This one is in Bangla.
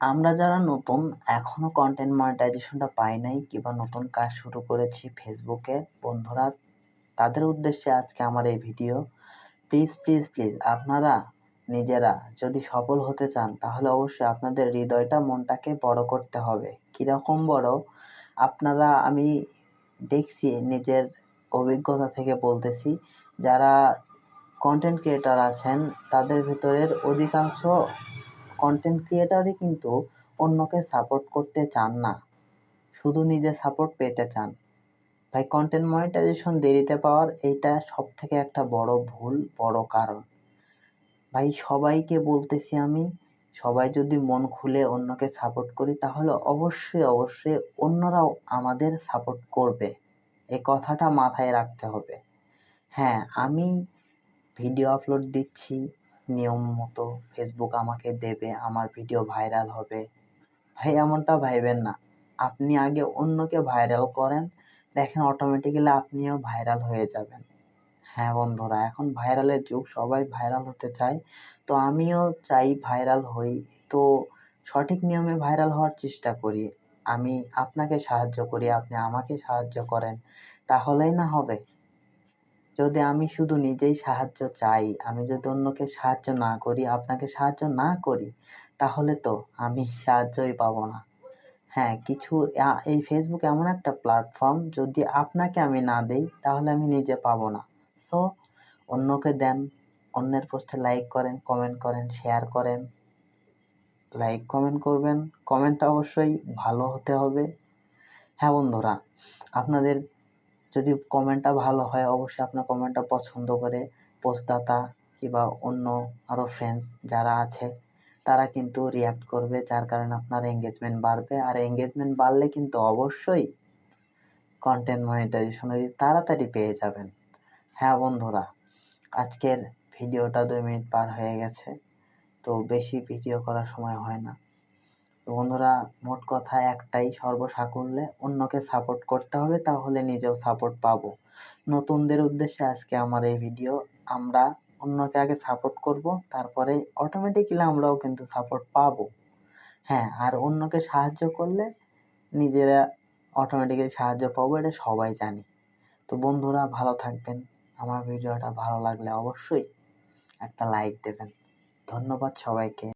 আমরা যারা নতুন, এখনও কন্টেন্ট মনিটাইজেশনটা পাই নাই কিংবা নতুন কাজ শুরু করেছি ফেসবুকে বন্ধুরা, তাদের উদ্দেশ্যে আজকে আমার এই ভিডিও প্লিজ প্লিজ প্লিজ আপনারা, নিজেরা যদি সফল হতে চান, তাহলে অবশ্যই আপনাদের হৃদয়টা মনটাকে বড় করতে হবে। কীরকম বড়? আপনারা, আমি দেখছি নিজের অভিজ্ঞতা থেকে বলতেছি, যারা কন্টেন্ট ক্রিয়েটার আছেন, তাদের ভিতরের অধিকাংশ কন্টেন্ট ক্রিয়েটারই কিন্তু অন্যকে সাপোর্ট করতে চান না। শুধু নিজে সাপোর্ট পেতে চান। ভাই কন্টেন্ট মনিটাইজেশন দেরিতে পাওয়ার এইটা সব থেকে একটা বড় ভুল, বড় কারণ। ভাই, সবাইকে বলতেছি আমি, সবাই যদি মন খুলে অন্যকে সাপোর্ট করি, তাহলে অবশ্যই অবশ্যই অন্যরাও আমাদের সাপোর্ট করবে। এই কথাটা মাথায় রাখতে হবে। হ্যাঁ আমি ভিডিও আপলোড দিচ্ছি নিয়ম মতো ফেসবুক আমাকে দেবে, আমার ভিডিও ভাইরাল হবে। ভাই, এমনটা ভাইবেন না। আপনি আগে অন্যকে ভাইরাল করেন, দেখেন অটোমেটিক্যালি আপনিও ভাইরাল হয়ে যাবেন। হ্যাঁ বন্ধুরা, এখন ভাইরালের যুগ, সবাই ভাইরাল হতে চায়। তো আমিও চাই ভাইরাল হই। তো সঠিক নিয়মে ভাইরাল হওয়ার চেষ্টা করি। আমি আপনাকে সাহায্য করি, আপনি আমাকে সাহায্য করেন, তাহলেই না হবে। যদি আমি শুধু নিজেই সাহায্য চাই, আমি যদি অন্যকে সাহায্য না করি, আপনাকে সাহায্য না করি, তাহলে তো আমি সাহায্যই পাবো না। হ্যাঁ কিছু এই ফেসবুক এমন একটা প্ল্যাটফর্ম যদি আপনাকে আমি না দেই, তাহলে আমি নিজে পাবো না। সো অন্যকে দেন, অন্যের পোস্টে লাইক করেন কমেন্ট করেন শেয়ার করেন লাইক কমেন্ট করবেন কমেন্টটা অবশ্যই ভালো হতে হবে। হ্যাঁ বন্ধুরা, আপনাদের যদি কমেন্টটা ভালো হয়, অবশ্যই আপনার কমেন্টটা পছন্দ করে পোস্টদাতা কিংবা অন্য আরও ফ্রেন্ডস যারা আছে, তারা কিন্তু রিয়াক্ট করবে, যার কারণে আপনার এঙ্গেজমেন্ট বাড়বে। আর এঙ্গেজমেন্ট বাড়লে কিন্তু অবশ্যই কন্টেন্ট মনিটাইজেশন তাড়াতাড়ি পেয়ে যাবেন। হ্যাঁ বন্ধুরা, আজকের ভিডিওটা দুই মিনিট পার হয়ে গেছে, তো বেশি ভিডিও করার সময় হয় না। তো বন্ধুরা, মোট কথা একটাই, সর্বসাকুল্যে অন্যকে সাপোর্ট করতে হবে, তাহলে নিজেও সাপোর্ট পাবো। নতুনদের উদ্দেশ্যে আজকে আমার এই ভিডিও আমরা অন্যকে আগে সাপোর্ট করব, তারপরে অটোমেটিক্যালি আমরাও কিন্তু সাপোর্ট পাবো। হ্যাঁ আর অন্যকে সাহায্য করলে নিজেরা অটোমেটিক্যালি সাহায্য পাবো, এটা সবাই জানি। তো বন্ধুরা, ভালো থাকবেন। আমার ভিডিওটা ভালো লাগলে অবশ্যই একটা লাইক দেবেন। ধন্যবাদ সবাইকে।